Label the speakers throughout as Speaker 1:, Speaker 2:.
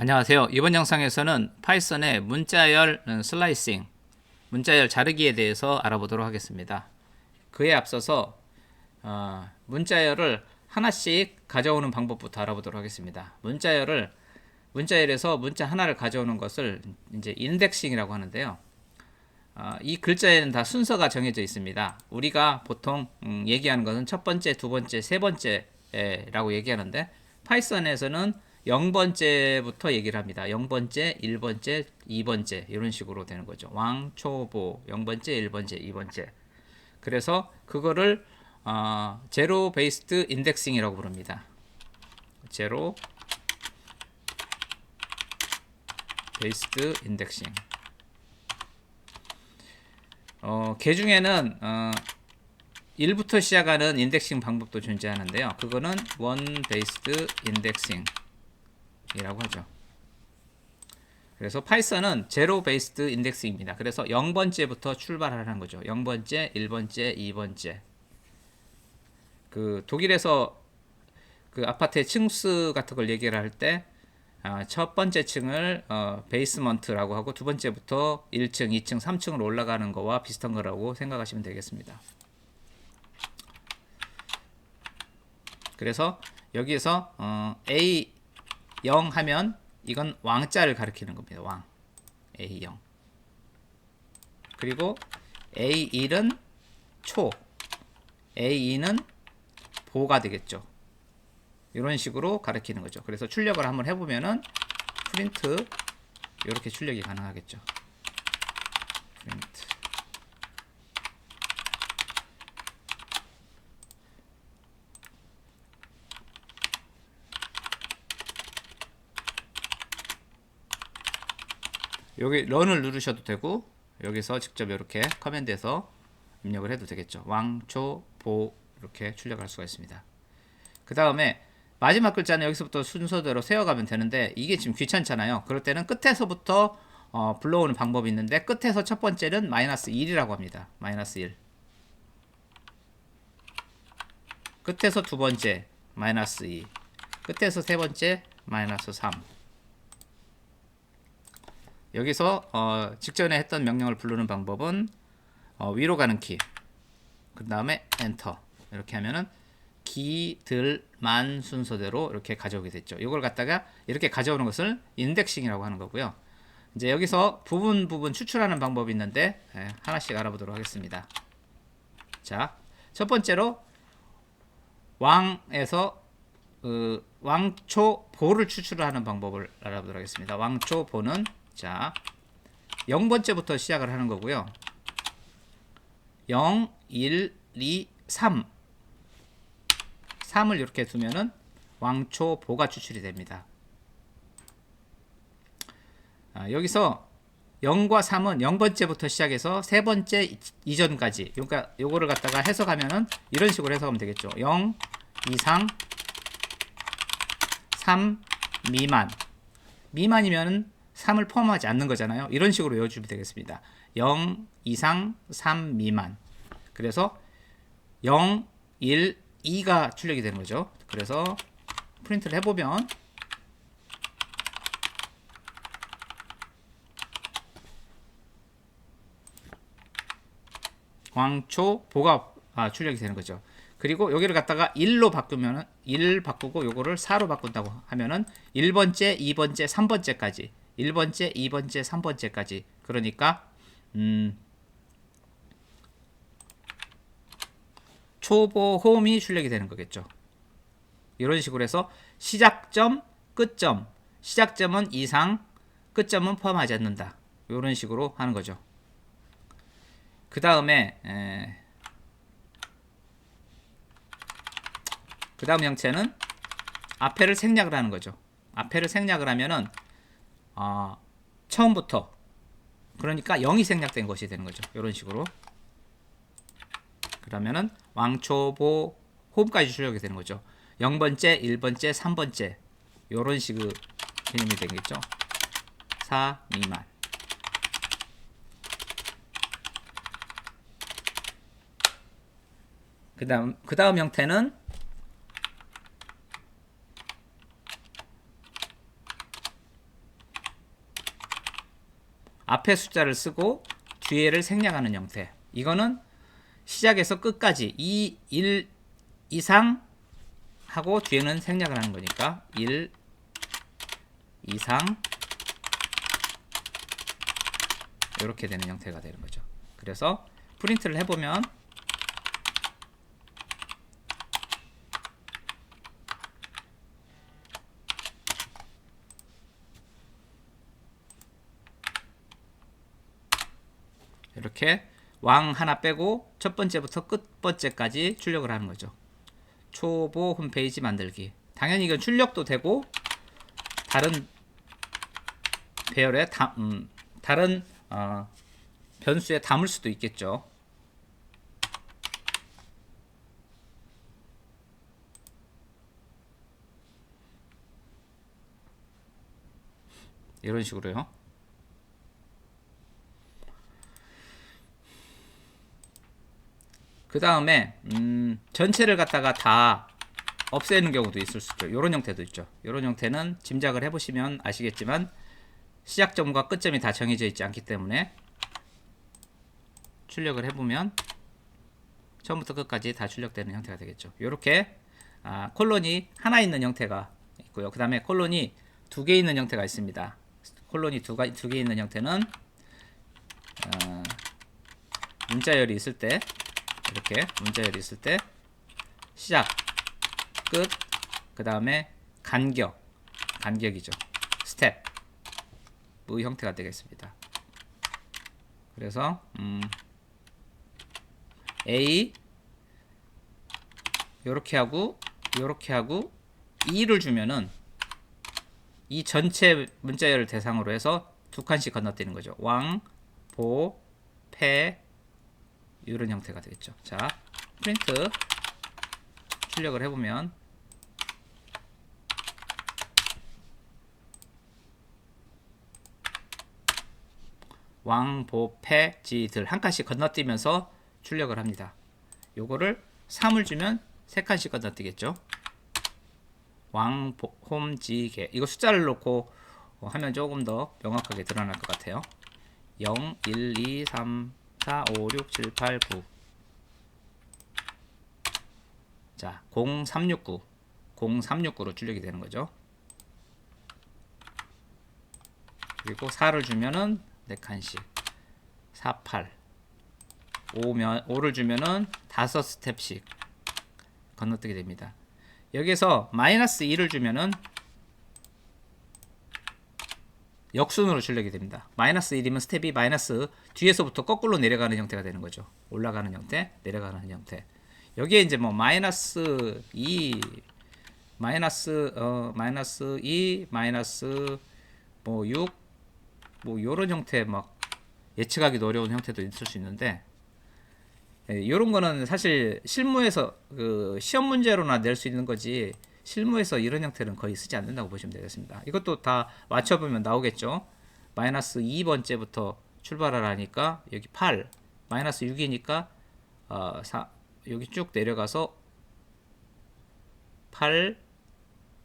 Speaker 1: 안녕하세요. 이번 영상에서는 파이썬의 문자열 음, 슬라이싱, 문자열 자르기에 대해서 알아보도록 하겠습니다. 그에 앞서서 어, 문자열을 하나씩 가져오는 방법부터 알아보도록 하겠습니다. 문자열을 문자열에서 문자 하나를 가져오는 것을 이제 인덱싱이라고 하는데요. 어, 이 글자에는 다 순서가 정해져 있습니다. 우리가 보통 음, 얘기하는 것은 첫 번째, 두 번째, 세 번째라고 얘기하는데 파이썬에서는 0번째부터 얘기를 합니다. 0번째, 1번째, 2번째 이런 식으로 되는 거죠. 왕, 초, 보 0번째, 1번째, 2번째. 그래서 그거를 어, 제로 베이스드 인덱싱이라고 부릅니다. 제로 베이스드 인덱싱. 어, 개 중에는 어, 1부터 시작하는 인덱싱 방법도 존재하는데요. 그거는 원 베이스드 인덱싱 이라고 하죠. 그래서 파이썬은 제로 베이스드 인덱스입니다. 그래서 0번째부터 출발하는 거죠. 0번째, 1번째, 2번째. 그 독일에서 그 아파트의 층수 같은 걸 얘기를 할 때 첫 번째 층을 어, 베이스먼트라고 하고 두 번째부터 1층, 2층, 3층으로 올라가는 거와 비슷한 거라고 생각하시면 되겠습니다. 그래서 여기에서 어, A 0 하면 이건 왕자를 가리키는 겁니다. 왕. A0. 그리고 A1은 초. A2는 보가 되겠죠. 이런 식으로 가리키는 거죠. 그래서 출력을 한번 해보면은 프린트 이렇게 출력이 가능하겠죠. 프린트. 여기 런을 누르셔도 되고 여기서 직접 이렇게 커맨드에서 입력을 해도 되겠죠. 왕초 보 이렇게 출력할 수가 있습니다. 그 다음에 마지막 글자는 여기서부터 순서대로 세워가면 되는데 이게 지금 귀찮잖아요. 그럴 때는 끝에서부터 어, 불러오는 방법이 있는데 끝에서 첫 번째는 마이너스 1이라고 합니다. 마이너스 1. 끝에서 두 번째 마이너스 2. 끝에서 세 번째 마이너스 3. 여기서 어, 직전에 했던 명령을 부르는 방법은 어, 위로 가는 키, 그 다음에 엔터 이렇게 하면은 기들만 순서대로 이렇게 가져오게 됐죠. 이걸 갖다가 이렇게 가져오는 것을 인덱싱이라고 하는 거고요. 이제 여기서 부분 부분 추출하는 방법이 있는데 예, 하나씩 알아보도록 하겠습니다. 자, 첫 번째로 왕에서 그 왕초 보를 추출하는 방법을 알아보도록 하겠습니다. 왕초 보는 자, 0번째부터 시작을 하는 거고요. 0, 1, 2, 3. 3을 이렇게 두면은 왕초 보가 추출이 됩니다. 아, 여기서 0과 3은 0번째부터 시작해서 세 번째 이전까지 그러니까 요거를 갖다가 해석하면은 이런 식으로 해석하면 되겠죠. 0 이상 3 미만 미만이면은 3을 포함하지 않는 거잖아요. 이런 식으로 외워주면 되겠습니다. 0 이상 3 미만. 그래서 0, 1, 2가 출력이 되는 거죠. 그래서 프린트를 해보면 광초 보가 아, 출력이 되는 거죠. 그리고 여기를 갖다가 1로 바꾸면은 1 바꾸고 요거를 4로 바꾼다고 하면은 1번째, 2번째, 3번째까지 1번째, 2번째, 3번째까지. 그러니까 음, 초보 홈이 출력이 되는 거겠죠. 이런 식으로 해서 시작점, 끝점. 시작점은 이상, 끝점은 포함하지 않는다. 이런 식으로 하는 거죠. 그 다음에 그 다음 형체는 앞에를 생략을 하는 거죠. 앞에를 생략을 하면은 어, 처음부터 그러니까 0이 생략된 것이 되는 거죠. 이런 식으로 그러면은 왕초보 홈까지 출력이 되는 거죠. 0번째, 1번째, 3번째 이런 식의 개념이 되겠죠. 4 미만 그 다음 그 다음 형태는 앞에 숫자를 쓰고 뒤에를 생략하는 형태. 이거는 시작에서 끝까지 2, 1 이상 하고 뒤에는 생략을 하는 거니까 1 이상 이렇게 되는 형태가 되는 거죠. 그래서 프린트를 해보면 이렇게 왕 하나 빼고 첫 번째부터 끝 번째까지 출력을 하는 거죠. 초보 홈페이지 만들기. 당연히 이건 출력도 되고 다른 배열에 다, 음, 다른 어, 변수에 담을 수도 있겠죠. 이런 식으로요. 그 다음에 음, 전체를 갖다가 다 없애는 경우도 있을 수 있죠. 이런 형태도 있죠. 이런 형태는 짐작을 해보시면 아시겠지만 시작점과 끝점이 다 정해져 있지 않기 때문에 출력을 해보면 처음부터 끝까지 다 출력되는 형태가 되겠죠. 이렇게 아, 콜론이 하나 있는 형태가 있고요. 그 다음에 콜론이 두 개 있는 형태가 있습니다. 콜론이 두 개 있는 형태는 어, 문자열이 있을 때 이렇게 문자열이 있을 때 시작 끝그 다음에 간격 간격이죠. 스텝. 의 형태가 되겠습니다. 그래서 음, A 요렇게 하고 요렇게 하고 2를 주면은 이 전체 문자열을 대상으로 해서 두 칸씩 건너뛰는 거죠. 왕, 보, 패 이런 형태가 되겠죠. 자, 프린트 출력을 해보면 왕보패 지들 한 칸씩 건너뛰면서 출력을 합니다. 요거를 3을 주면 세 칸씩 건너뛰겠죠. 왕홈지개 이거 숫자를 놓고 하면 조금 더 명확하게 드러날 것 같아요. 0, 1, 2, 3, 4, 5, 6, 7, 8, 9. 자, 0369. 0369로 출력이 되는 거죠. 그리고 4를 주면은 4칸씩. 48. 5면 5를 주면은 5 스텝씩 건너뛰게 됩니다. 여기서 마이너스 2를 주면은 역순으로 출력이 됩니다. 마이너스 1이면 스텝이 마이너스 뒤에서부터 거꾸로 내려가는 형태가 되는 거죠. 올라가는 형태, 내려가는 형태. 여기에 이제 뭐 마이너스 2, 마이너스 어 마이너스 2, 마이너스 뭐 6, 뭐 요런 형태 막 예측하기도 어려운 형태도 있을 수 있는데 예, 이런 거는 사실 실무에서 그 시험 문제로나 낼 수 있는 거지 실무에서 이런 형태는 거의 쓰지 않는다고 보시면 되겠습니다. 이것도 다 맞춰보면 나오겠죠. 마이너스 2번째부터 출발을 하니까 여기 8 마이너스 6이니까 어, 4, 여기 쭉 내려가서 8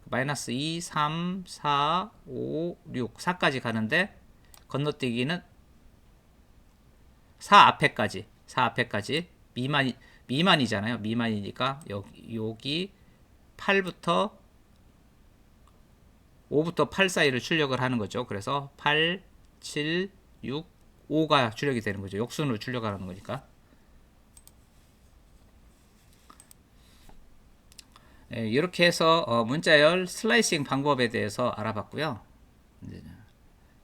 Speaker 1: 마이너스 2, 3, 4, 5, 6 4까지 가는데 건너뛰기는 4 앞에까지 4 앞에까지 미만 미만이잖아요. 미만이니까 여기 여기 8부터 5부터 8 사이를 출력을 하는 거죠. 그래서 8, 7, 6, 5가 출력이 되는 거죠. 역순으로 출력하는 거니까. 예, 이렇게 해서 어, 문자열 슬라이싱 방법에 대해서 알아봤고요.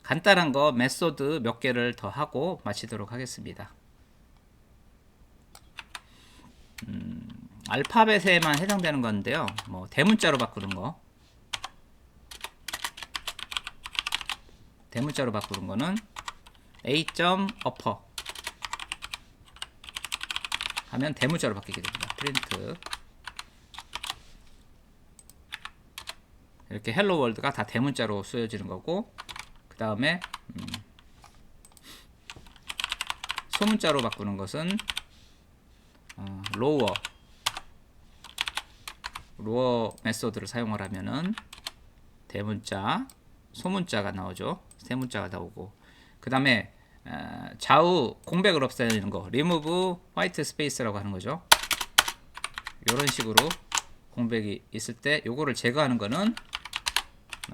Speaker 1: 간단한 거 메소드 몇 개를 더 하고 마치도록 하겠습니다. 음, 알파벳에만 해당되는 건데요. 뭐 대문자로 바꾸는 거. 대문자로 바꾸는 거는 a upper 하면 대문자로 바뀌게 됩니다. 프린트 이렇게 헬로 월드가 다 대문자로 쓰여지는 거고 그 다음에 음, 소문자로 바꾸는 것은 어, lower 로어 메소드를 사용을 하면은 대문자, 소문자가 나오죠. 세문자가 나오고 그 다음에 어, 좌우 공백을 없애는 거 remove white space라고 하는 거죠. 이런 식으로 공백이 있을 때 요거를 제거하는 거는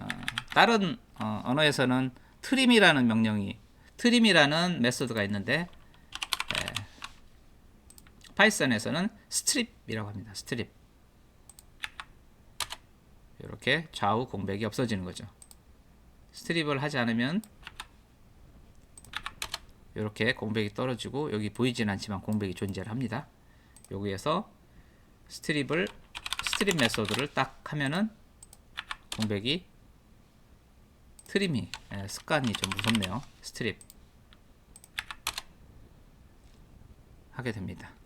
Speaker 1: 어, 다른 어, 언어에서는 trim이라는 명령이 trim이라는 메소드가 있는데 예, 파이썬에서는 strip이라고 합니다. strip 이렇게 좌우 공백이 없어지는 거죠. 스트립을 하지 않으면 이렇게 공백이 떨어지고 여기 보이진 않지만 공백이 존재를 합니다. 여기에서 스트립을 스트립 메소드를 딱 하면은 공백이 트림이 예, 습관이 좀 무섭네요. 스트립 하게 됩니다.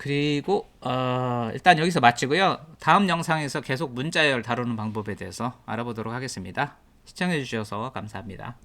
Speaker 1: 그리고 어, 일단 여기서 마치고요. 다음 영상에서 계속 문자열 다루는 방법에 대해서 알아보도록 하겠습니다. 시청해 주셔서 감사합니다.